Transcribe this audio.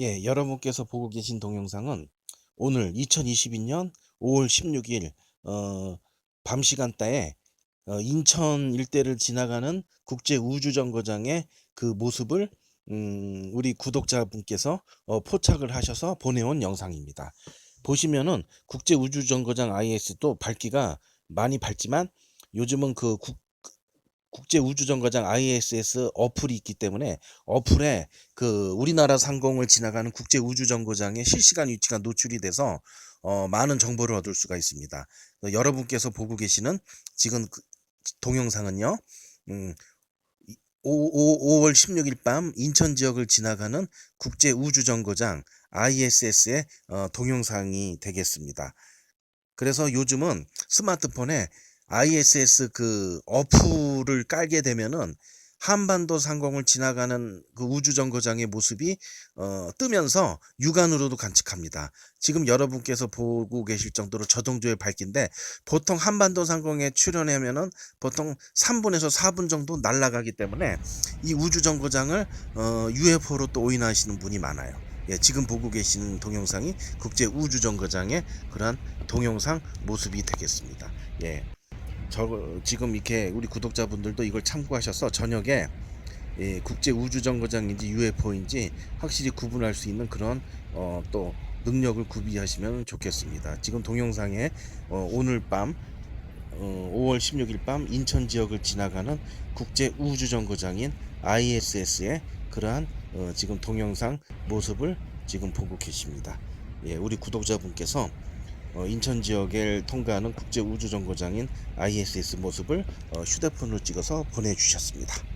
예, 여러분께서 보고 계신 동영상은 오늘 2022년 5월 16일 어, 밤 시간대에 어, 인천 일대를 지나가는 국제 우주정거장의 그 모습을 음, 우리 구독자분께서 어, 포착을 하셔서 보내온 영상입니다. 보시면은 국제 우주정거장 IS도 밝기가 많이 밝지만 요즘은 그 국, 국제 우주정거장 ISS 어플이 있기 때문에 어플에 그 우리나라 상공을 지나가는 국제 우주정거장의 실시간 위치가 노출이 돼서 어, 많은 정보를 얻을 수가 있습니다. 어, 여러분께서 보고 계시는 지금 그 동영상은요. 음, 5, 월 16일 밤 인천 지역을 지나가는 국제 우주정거장 ISS의 어, 동영상이 되겠습니다. 그래서 요즘은 스마트폰에 ISS 그 어플을 깔게 되면은 한반도 상공을 지나가는 그 우주 정거장의 모습이 어, 뜨면서 육안으로도 관측합니다. 지금 여러분께서 보고 계실 정도로 저동조의 밝기인데 보통 한반도 상공에 출현하면은 보통 3분에서 4분 정도 날아가기 때문에 이 우주 정거장을 어, UFO로 또 오인하시는 분이 많아요. 예, 지금 보고 계시는 동영상이 국제 우주 정거장의 그러한 동영상 모습이 되겠습니다. 예. 저 지금 이렇게 우리 구독자분들도 이걸 참고하셔서 저녁에 예, 국제 우주 정거장인지 UFO인지 확실히 구분할 수 있는 그런 어, 또 능력을 구비하시면 좋겠습니다. 지금 동영상에 어, 오늘 밤 어, 5월 16일 밤 인천 지역을 지나가는 국제 우주 정거장인 ISS의 그러한 어, 지금 동영상 모습을 지금 보고 계십니다. 예, 우리 구독자분께서 어, 인천 지역을 통과하는 국제 우주 정거장인 ISS 모습을 어, 휴대폰으로 찍어서 보내주셨습니다.